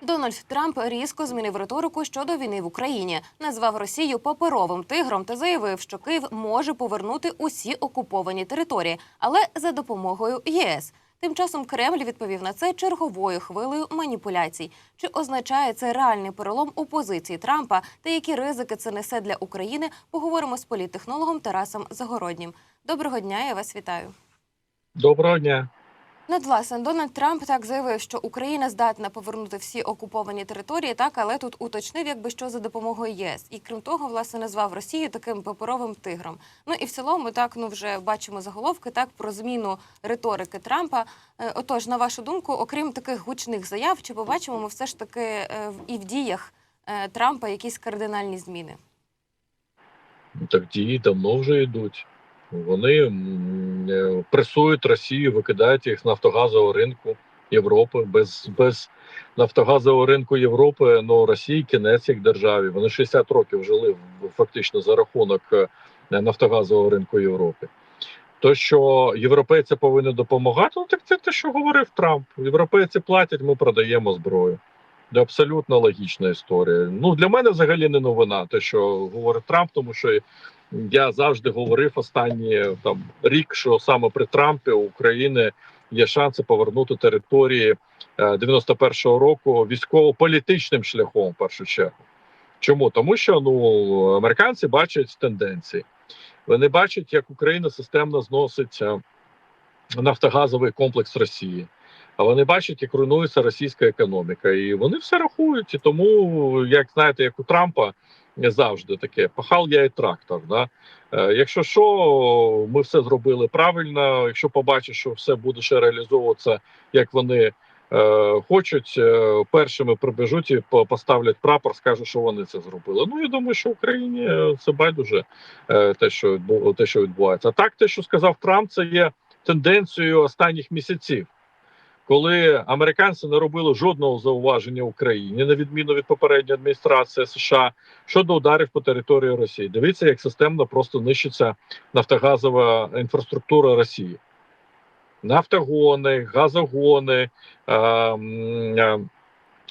Дональд Трамп різко змінив риторику щодо війни в Україні, назвав Росію паперовим тигром та заявив, що Київ може повернути усі окуповані території, але за допомогою ЄС. Тим часом Кремль відповів на це черговою хвилею маніпуляцій. Чи означає це реальний перелом у позиції Трампа та які ризики це несе для України? Поговоримо з політтехнологом Тарасом Загороднім. Доброго дня, я вас вітаю. Доброго дня. От, власне, Дональд Трамп так заявив, що Україна здатна повернути всі окуповані території, так але тут уточнив, якби що за допомогою ЄС, і крім того, власне, назвав Росію таким паперовим тигром. Ну і в цілому, так ну вже бачимо заголовки так про зміну риторики Трампа. Е, Отож, на вашу думку, окрім таких гучних заяв, чи побачимо ми все ж таки е, і в діях е, Трампа якісь кардинальні зміни? Ну, Так дії давно вже йдуть. Вони е, пресують Росію, викидають їх з нафтогазового ринку Європи. Без, без нафтогазового ринку Європи ну Росії кінець як державі. Вони 60 років жили фактично за рахунок е, нафтогазового ринку Європи. То, що європейці повинні допомагати, ну так це те, що говорив Трамп. Європейці платять, ми продаємо зброю. Це абсолютно логічна історія. Ну для мене взагалі не новина, те, що говорить Трамп, тому що я завжди говорив останні там рік, що саме при Трампі України є шанси повернути території е, 91-го року військово-політичним шляхом. В першу чергу, чому тому, що ну американці бачать тенденції. Вони бачать, як Україна системно зносить е, нафтогазовий комплекс Росії. А вони бачать, як руйнується російська економіка, і вони все рахують. І тому, як знаєте, як у Трампа завжди таке пахал я і трактор. Да? Е, якщо що, ми все зробили правильно. Якщо побачиш, що все буде ще реалізовуватися, як вони е, хочуть, е, першими прибіжуть і по- поставлять прапор, скажуть, що вони це зробили. Ну я думаю, що в Україні е, це байдуже те, що те, що відбувається. А так, те, що сказав Трамп, це є тенденцією останніх місяців коли американці не робили жодного зауваження Україні, на відміну від попередньої адміністрації США щодо ударів по території Росії. Дивіться, як системно просто нищиться нафтогазова інфраструктура Росії. Нафтогони, газогони, е, е,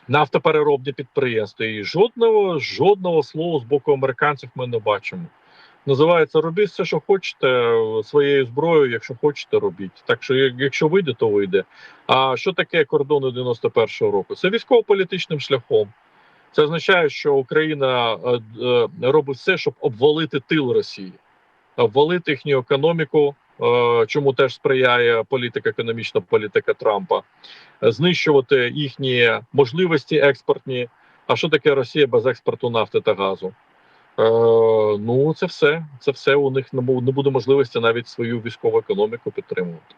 нафтопереробні підприємства. І жодного жодного слова з боку американців ми не бачимо. Називається робіть все, що хочете е, своєю зброєю, якщо хочете, робіть. Так що, якщо вийде, то вийде. А що таке кордони 91-го року? Це військово-політичним шляхом. Це означає, що Україна е, е, робить все, щоб обвалити тил Росії, обвалити їхню економіку, чому теж сприяє політика, економічна політика Трампа, знищувати їхні можливості експортні. А що таке Росія без експорту нафти та газу? Е, ну, це все. Це все у них не бу- не буде можливості навіть свою військову економіку підтримувати.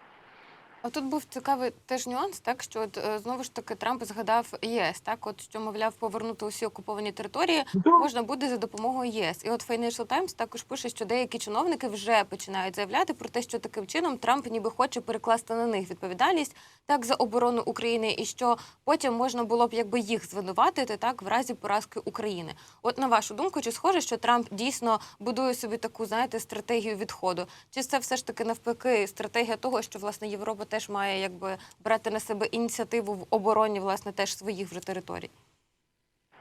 А тут був цікавий теж нюанс, так що от, е, знову ж таки Трамп згадав ЄС, так от що мовляв повернути усі окуповані території можна буде за допомогою ЄС. І от Financial Times також пише, що деякі чиновники вже починають заявляти про те, що таким чином Трамп ніби хоче перекласти на них відповідальність так за оборону України, і що потім можна було б якби їх звинуватити так в разі поразки України. От на вашу думку, чи схоже, що Трамп дійсно будує собі таку, знаєте, стратегію відходу? Чи це все ж таки навпаки стратегія того, що власне Європа теж має якби брати на себе ініціативу в обороні власне теж своїх вже територій?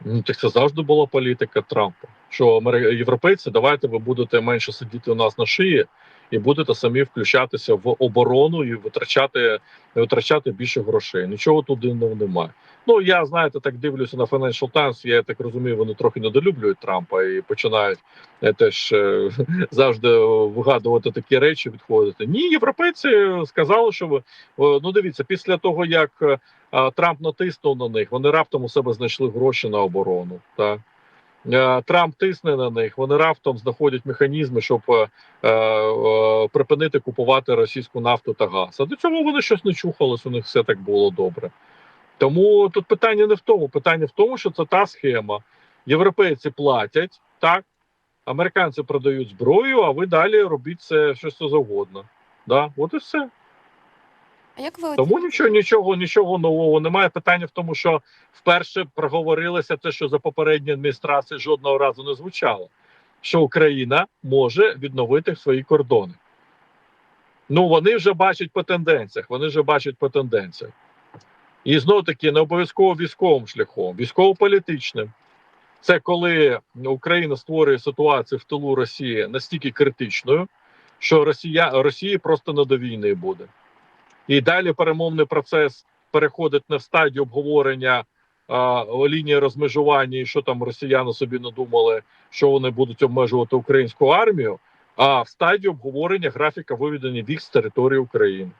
Ну, так це завжди була політика Трампа. Що європейці, давайте ви будете менше сидіти у нас на шиї і будете самі включатися в оборону і витрачати, витрачати більше грошей. Нічого тут дивного немає. Ну я знаєте, так дивлюся на Financial Times, Я так розумію, вони трохи недолюблюють Трампа і починають е, теж е, завжди вигадувати такі речі, відходити. Ні, європейці сказали, що ви ну дивіться, після того як е, Трамп натиснув на них, вони раптом у себе знайшли гроші на оборону. Так? Е, Трамп тисне на них, вони раптом знаходять механізми, щоб е, е, припинити купувати російську нафту та газ. А до цього вони щось не чухались, у них все так було добре. Тому тут питання не в тому. Питання в тому, що це та схема. Європейці платять, так, американці продають зброю, а ви далі робіть це щось завгодно. Да? От і все. А як ви Тому нічого, нічого, нічого нового немає. Питання в тому, що вперше проговорилося те, що за попередньої адміністрації жодного разу не звучало, що Україна може відновити свої кордони. Ну вони вже бачать по тенденціях. Вони вже бачать по тенденціях. І знову таки не обов'язково військовим шляхом, військово-політичним. Це коли Україна створює ситуацію в тилу Росії настільки критичною, що Росія Росії просто не до війни буде. І далі перемовний процес переходить в стадію обговорення а, лінії розмежування, і що там росіяни собі надумали, що вони будуть обмежувати українську армію, а в стадію обговорення графіка виведення військ з території України.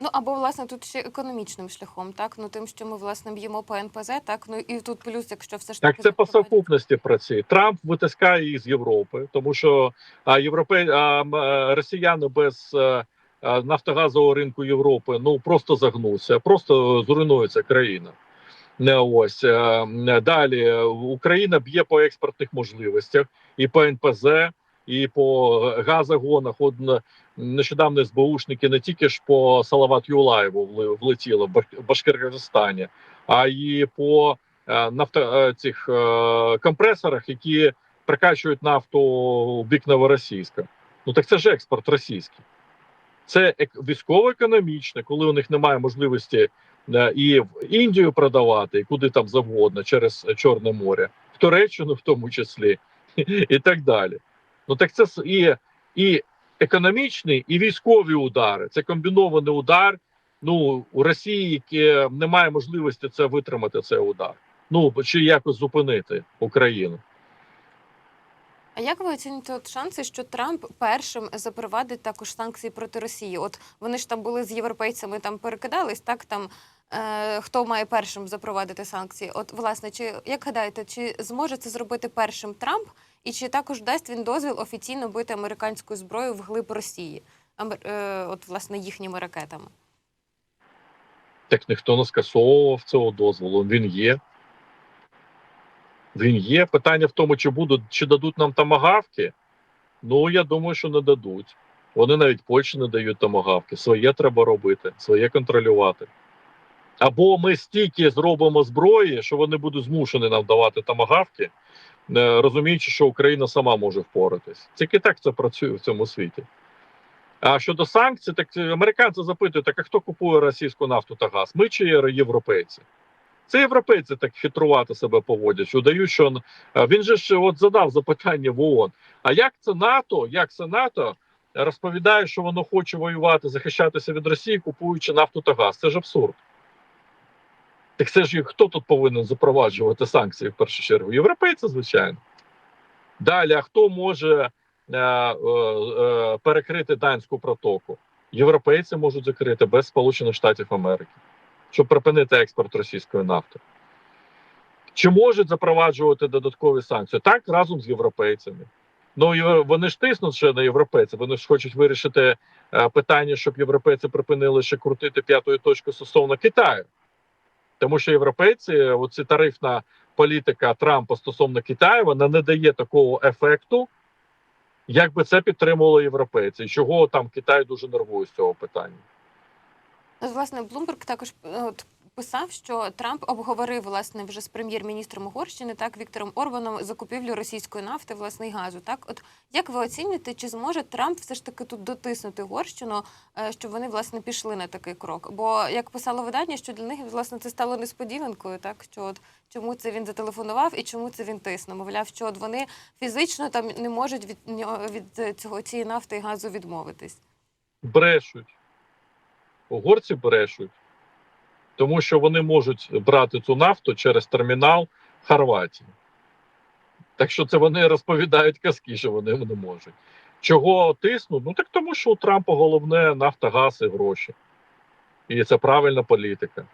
Ну або власне тут ще економічним шляхом, так ну тим, що ми власне б'ємо по НПЗ, так ну і тут плюс, якщо все ж таки Так, це по совокупності працює. Трамп витискає її з Європи, тому що а, європей, а, е, росіяни без е, е, нафтогазового ринку Європи ну просто загнуться, просто зруйнується країна. Не ось е, далі е, Україна б'є по експортних можливостях і по НПЗ, і по газогонах. От нещодавно СБУшники не тільки ж по Салават Юлаєву влетіли в Баш- Башкирстані, а й по е, нафто е, цих е, компресорах, які прикачують нафту в бік Новоросійська. Ну так це ж експорт російський. Це ек- військово-економічне, коли у них немає можливості е, і в Індію продавати, і куди там завгодно через Чорне море, в Туреччину в тому числі, і так далі. Ну так це і, і економічний, і військові удари. Це комбінований удар. Ну у Росії які немає можливості це витримати цей удар. Ну чи якось зупинити Україну. А як ви оцінюєте от шанси, що Трамп першим запровадить також санкції проти Росії? От вони ж там були з європейцями, там перекидались, так там е, хто має першим запровадити санкції? От власне, чи як гадаєте, чи зможе це зробити першим Трамп, і чи також дасть він дозвіл офіційно бити американською зброєю вглиб Росії? Е, от власне їхніми ракетами? Так ніхто не скасовував цього дозволу. Він є. Він є. Питання в тому, чи будуть, чи дадуть нам тамагавки. Ну, я думаю, що не дадуть. Вони навіть Польщі не дають тамагавки. Своє треба робити, своє контролювати. Або ми стільки зробимо зброї, що вони будуть змушені нам давати тамагавки, е, розуміючи, що Україна сама може впоратись. Тільки так це працює в цьому світі. А щодо санкцій, так е, американці запитують, так а хто купує російську нафту та газ? Ми чи європейці? Це європейці так хитрувати себе поводять, що дають, що е, він же ж от задав запитання в ООН. А як це НАТО? Як це НАТО розповідає, що воно хоче воювати, захищатися від Росії, купуючи нафту та газ? Це ж абсурд. Так це ж хто тут повинен запроваджувати санкції в першу чергу? Європейці, звичайно. Далі, а хто може е, е, е, перекрити данську протоку? Європейці можуть закрити без Сполучених Штатів Америки, щоб припинити експорт російської нафти. Чи можуть запроваджувати додаткові санкції? Так, разом з європейцями. Ну вони ж тиснуть ще на європейців. Вони ж хочуть вирішити е, питання, щоб європейці припинили ще крутити п'ятою точку стосовно Китаю. Тому що європейці, оці тарифна політика Трампа стосовно Китаю, вона не дає такого ефекту, як би це підтримували європейці. І чого там Китай дуже нервує з цього питання. Власне, Блумберг також е, от, писав, що Трамп обговорив власне вже з прем'єр-міністром Угорщини, так Віктором Орбаном, закупівлю російської нафти, власне, і газу. Так, от як ви оцінюєте, чи зможе Трамп все ж таки тут дотиснути Угорщину, е, щоб вони власне пішли на такий крок? Бо як писало видання, що для них власне це стало несподіванкою, так що от чому це він зателефонував і чому це він тиснув? Мовляв, що от вони фізично там не можуть від від цього цієї нафти і газу відмовитись. Брешуть. Угорці брешуть, тому що вони можуть брати цю нафту через термінал Хорватії. Так що це вони розповідають казки, що вони не можуть. Чого тиснуть? Ну так тому, що у Трампа головне нафта, газ і гроші. І це правильна політика.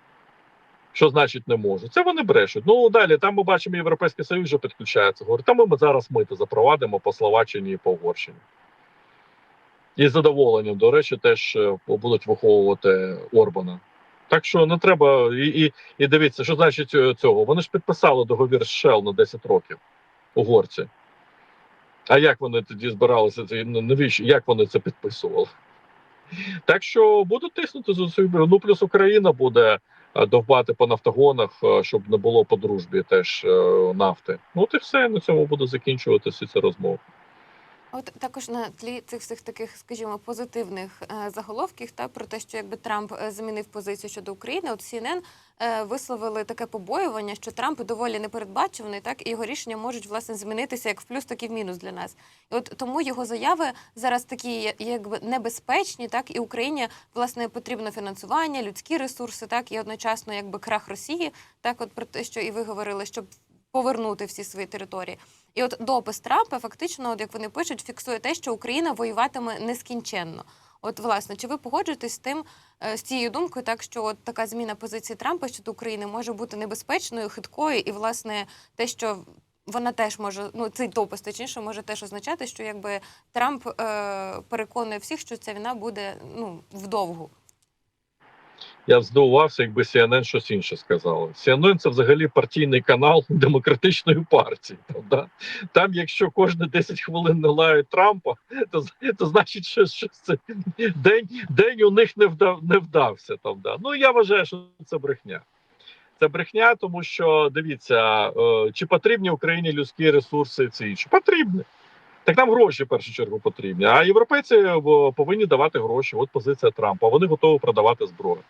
Що значить не можуть? Це вони брешуть. Ну далі там ми бачимо, Європейський Союз вже підключається. Говорить, там ми зараз мити запровадимо по Словаччині і по Угорщині. І з задоволенням, до речі, теж е, будуть виховувати Орбана. Так що не треба. І, і, і дивіться, що значить е, цього. Вони ж підписали договір з Shell на 10 років, угорці. А як вони тоді збиралися? ну, Навіщо? Як вони це підписували? Так що будуть тиснути за свою. Ну плюс Україна буде е, довбати по нафтогонах, щоб не було по дружбі теж нафти. Ну от і все на цьому буде закінчуватися ця розмова. От також на тлі цих всіх таких, скажімо, позитивних е, заголовків та про те, що якби Трамп е, змінив позицію щодо України, от CNN е, висловили таке побоювання, що Трамп доволі непередбачуваний, так і його рішення можуть власне змінитися як в плюс, так і в мінус для нас. І от тому його заяви зараз такі, якби небезпечні, так і Україні власне потрібно фінансування, людські ресурси, так і одночасно якби крах Росії, так от про те, що і ви говорили, щоб повернути всі свої території. І от допис Трампа, фактично, от як вони пишуть, фіксує те, що Україна воюватиме нескінченно. От, власне, чи ви погоджуєтесь з тим, е, з цією думкою, так що от така зміна позиції Трампа щодо України може бути небезпечною, хиткою, і власне те, що вона теж може, ну цей допис точніше, може теж означати, що якби Трамп е, переконує всіх, що ця війна буде ну вдовгу. Я б здивувався, якби CNN щось інше сказало. CNN – це взагалі партійний канал демократичної партії. Правда? Там, якщо кожні 10 хвилин не лають Трампа, то, то значить, що, що це день, день у них не вдав, не вдався. Там, да. Ну я вважаю, що це брехня. Це брехня, тому що дивіться, е, чи потрібні Україні людські ресурси це інше? Потрібні. Так нам гроші в першу чергу потрібні. А європейці е, повинні давати гроші. От позиція Трампа. Вони готові продавати зброю.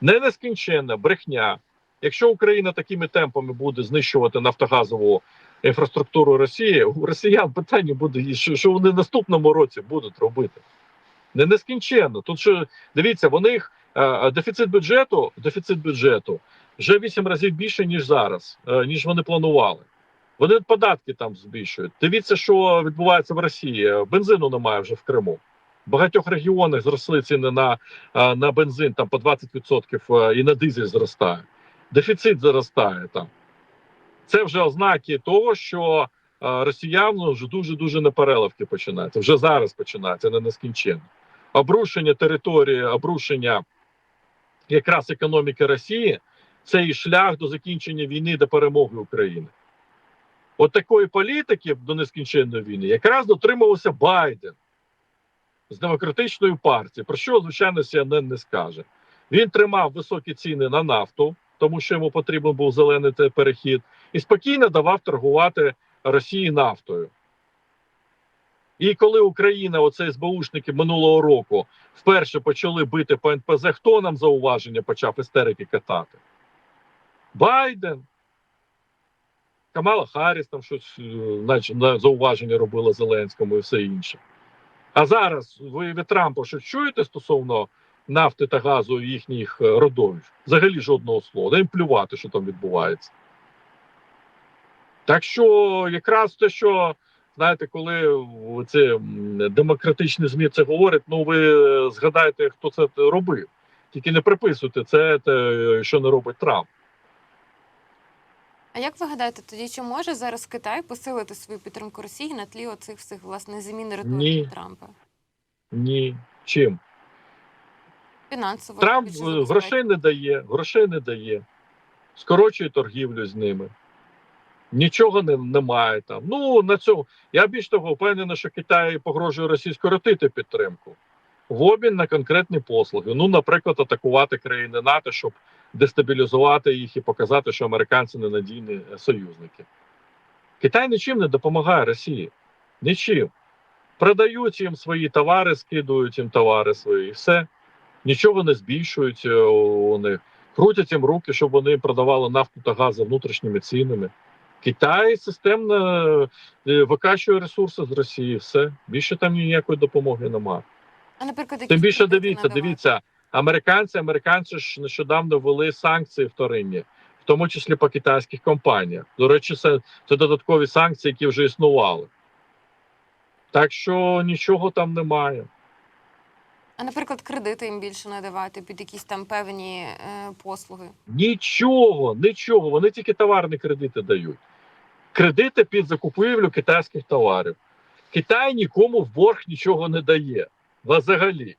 Не нескінченна брехня. Якщо Україна такими темпами буде знищувати нафтогазову інфраструктуру Росії, у росіян питання буде, що, вони в наступному році будуть робити. Не нескінченно. Тут що дивіться, вони їх е, дефіцит бюджету, дефіцит бюджету вже вісім разів більше, ніж зараз, е, ніж вони планували. Вони податки там збільшують. Дивіться, що відбувається в Росії. Бензину немає вже в Криму. В багатьох регіонах зросли ціни на, е, на бензин там по 20% е, і на дизель зростає. Дефіцит зростає там. Це вже ознаки того, що е, росіян вже дуже дуже непереливки починаються. Вже зараз починається, не нескінченно. Обрушення території, обрушення якраз економіки Росії це і шлях до закінчення війни до перемоги України. От такої політики до нескінченної війни якраз дотримувався Байден з демократичної партії, про що, звичайно, CNN не скаже. Він тримав високі ціни на нафту, тому що йому потрібен був зелений перехід, і спокійно давав торгувати Росії нафтою. І коли Україна, оце СБУшники минулого року, вперше почали бити по НПЗ, хто нам зауваження почав істерики катати? Байден. Камала Харріс там щось е, на зауваження робила Зеленському і все інше. А зараз ви від Трампа щось чуєте стосовно нафти та газу і їхніх е, родовищ? Взагалі жодного слова. Їм плювати, що там відбувається. Так що якраз те, що знаєте, коли це демократичні ЗМІ це говорять, ну ви е, згадайте, хто це робив. Тільки не приписуйте це, те, що не робить Трамп. А як ви гадаєте, тоді чи може зараз Китай посилити свою підтримку Росії на тлі оцих всіх власне змін риторики. Трампа? Ні. Чим? Фінансово Трамп е, грошей не дає, грошей не дає, скорочує торгівлю з ними. Нічого не, немає там. Ну на цьому я більш того впевнений, що Китай погрожує Росії скоротити підтримку в обмін на конкретні послуги. Ну, наприклад, атакувати країни НАТО, щоб дестабілізувати їх і показати, що американці ненадійні союзники. Китай нічим не допомагає Росії. Нічим. Продають їм свої товари, скидують їм товари свої, і все. Нічого не збільшують е, у них. Крутять їм руки, щоб вони продавали нафту та газ за внутрішніми цінами. Китай системно е, викачує ресурси з Росії. Все більше там ніякої допомоги немає. А, наприклад, Тим більше дивіться, дивіться, американці, американці ж нещодавно ввели санкції вторинні, в тому числі по китайських компаніях. До речі, це, це додаткові санкції, які вже існували. Так що нічого там немає. А, наприклад, кредити їм більше надавати під якісь там певні е, послуги. Нічого, нічого. Вони тільки товарні кредити дають. Кредити під закупівлю китайських товарів. Китай нікому в борг нічого не дає. Взагалі.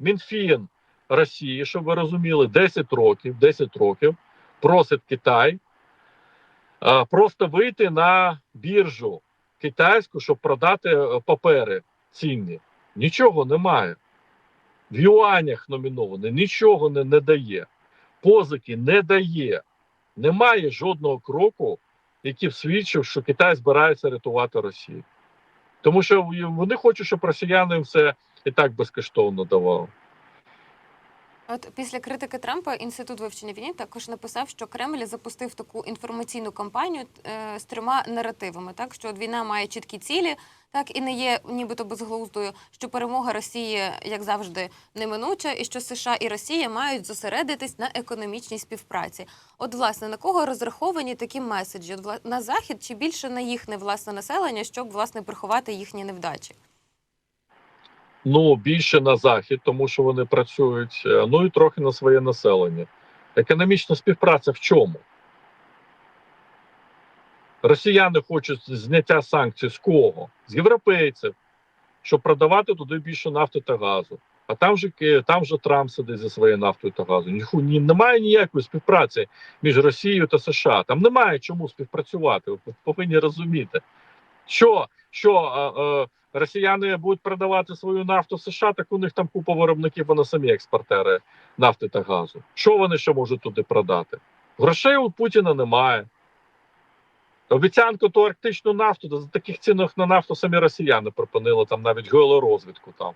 Мінфін Росії, щоб ви розуміли, 10 років, 10 років просить Китай а, просто вийти на біржу китайську, щоб продати е, папери цінні. Нічого немає. В юанях номіноване, нічого не, не дає позики не дає. Немає жодного кроку, який б свідчив, що Китай збирається рятувати Росію. Тому що вони хочуть, щоб росіяни все і так безкоштовно давали. От після критики Трампа інститут вивчення війни також написав, що Кремль запустив таку інформаційну кампанію е, з трьома наративами. Так що війна має чіткі цілі, так і не є нібито безглуздою, що перемога Росії, як завжди, неминуча, і що США і Росія мають зосередитись на економічній співпраці. От, власне, на кого розраховані такі меседжі? От, на захід чи більше на їхнє власне населення, щоб власне приховати їхні невдачі? Ну більше на захід, тому що вони працюють. е, Ну і трохи на своє населення. Економічна співпраця в чому? Росіяни хочуть зняття санкцій з кого? З європейців, щоб продавати туди більше нафти та газу. А там же там же Трамп сидить зі своєю нафтою та газом. Ні немає ніякої співпраці між Росією та США. Там немає чому співпрацювати. Ви повинні розуміти, що, що росіяни будуть продавати свою нафту в США, так у них там купа виробників, вони самі експортери нафти та газу. Що вони ще можуть туди продати? Грошей у Путіна немає. Обіцянку ту арктичну нафту, за таких цінах на нафту самі росіяни пропонили там навіть геолорозвідку там.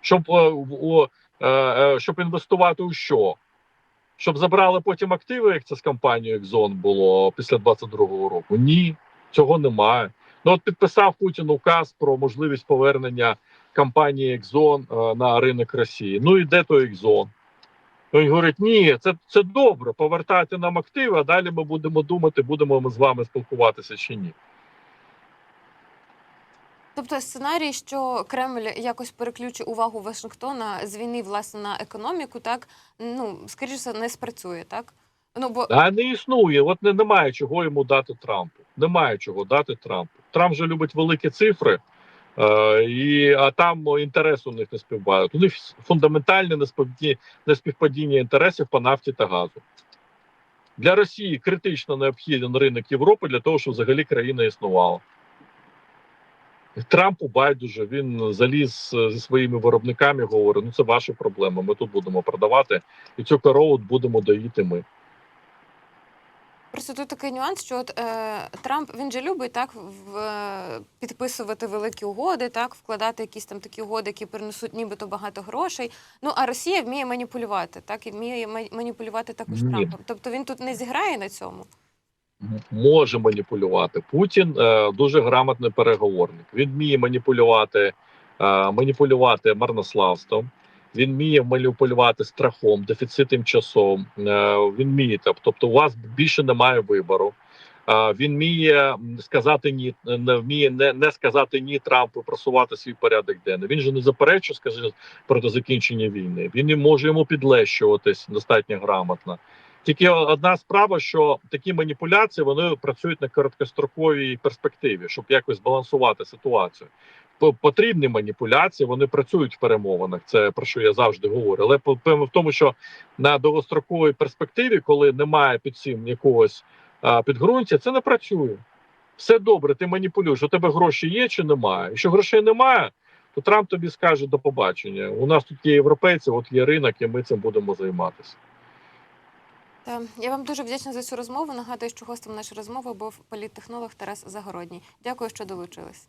Щоб, е, у, е, е, щоб інвестувати у що? Щоб забрали потім активи, як це з компанією Exxon було після 22-го року. Ні, цього немає. Ну от підписав Путін указ про можливість повернення компанії Exxon е, на ринок Росії. Ну і де той Exxon? Ну, Він говорить: ні, це, це добре, повертайте нам активи, а далі ми будемо думати, будемо ми з вами спілкуватися чи ні. Тобто сценарій, що Кремль якось переключить увагу Вашингтона з війни власне на економіку, так ну скоріше не спрацює, так ну бо А не існує. От не, немає чого йому дати Трампу. Немає чого дати Трампу. Трамп же любить великі цифри, е, і, а там інтерес у них не співпадають. У них фундаментальне неспівпадіння, інтересів по нафті та газу. Для Росії критично необхіден ринок Європи для того, щоб взагалі країна існувала. Трампу байдуже він заліз е, зі своїми виробниками. Говорить: ну це ваші проблеми. Ми тут будемо продавати, і цю корову будемо доїти ми. Просто тут такий нюанс, що от е, Трамп він же любить так в, е, підписувати великі угоди, так вкладати якісь там такі угоди, які принесуть нібито багато грошей. Ну а Росія вміє маніпулювати, так і вміє маніпулювати також Ні. Трампом. Тобто він тут не зіграє на цьому. може маніпулювати. Путін е, дуже грамотний переговорник. Він вміє маніпулювати, е, маніпулювати марнославством. Він вміє маніпулювати страхом, дефіцитним часом. Е, він вміє, тоб- тобто, у вас більше немає вибору. Е, він вміє сказати ні, не вміє не, не сказати ні Трампу, просувати свій порядок денний. Він же не заперечує, скаже проти закінчення війни. Він може йому підлещуватись достатньо грамотно. Тільки одна справа, що такі маніпуляції вони працюють на короткостроковій перспективі, щоб якось збалансувати ситуацію. По- Потрібні маніпуляції, вони працюють в перемовинах. Це про що я завжди говорю. Але проблема в тому, що на довгостроковій перспективі, коли немає під цим якогось підґрунтя, це не працює. Все добре, ти маніпулюєш. У тебе гроші є чи немає? Якщо грошей немає, то Трамп тобі скаже до побачення. У нас тут є європейці, от є ринок, і ми цим будемо займатися. Я вам дуже вдячна за цю розмову. Нагадую, що гостем нашої розмови був політтехнолог Тарас Загородній. Дякую, що долучились.